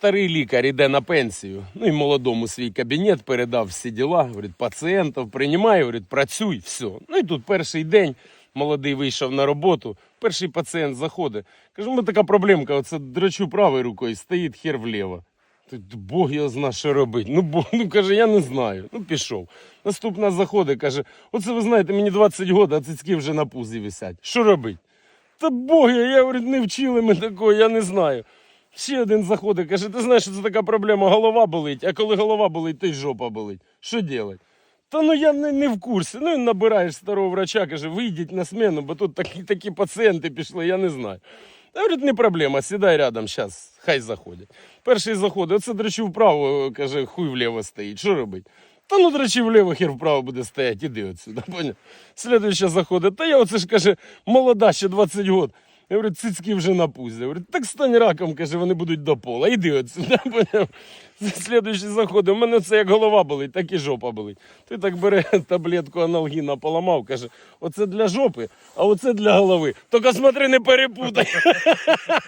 Старий лікар іде на пенсію. Ну і молодому свій кабінет передав всі діла. Говорить, пацієнтів приймає, говорить, працюй, все. Ну і тут перший день молодий вийшов на роботу. Перший пацієнт заходить. Каже, мене така проблемка, оце драчу правою рукою, стоїть хер вліво. Тут Бог його зна, що робить. Ну, Бог, ну каже, я не знаю. Ну, пішов. Наступна заходить, каже: оце ви знаєте, мені 20 років, а цицьки вже на пузі висять. Що робить? Та Бог, я, я говорю, не вчили ми такого, я не знаю. Ще один заходить, каже, ти знаєш, що це така проблема, голова болить, а коли голова болить, то й жопа болить. Що робити? Та ну я не, не в курсі. Ну і набираєш старого врача, каже, вийдіть на смену, бо тут такі, такі пацієнти пішли, я не знаю. Та говорить, не проблема, сідай рядом, зараз, хай заходять. Перший заходить, оце драчу вправо, каже, хуй вліво стоїть. Що робить? Та ну драчі вліво, хер вправо буде стояти, іди поняв? Слідуюча заходить, та я оце ж каже, молода, ще 20 років. Я говорю, цицьки вже на пузі. Я говорю, так стань раком, каже, вони будуть до пола. Іди отсюда, Слідуючі заходи. у мене це як голова болить, так і жопа болить. Ти так бере таблетку аналгіна поламав, каже, оце для жопи, а оце для голови. Тільки смотри, не перепутай.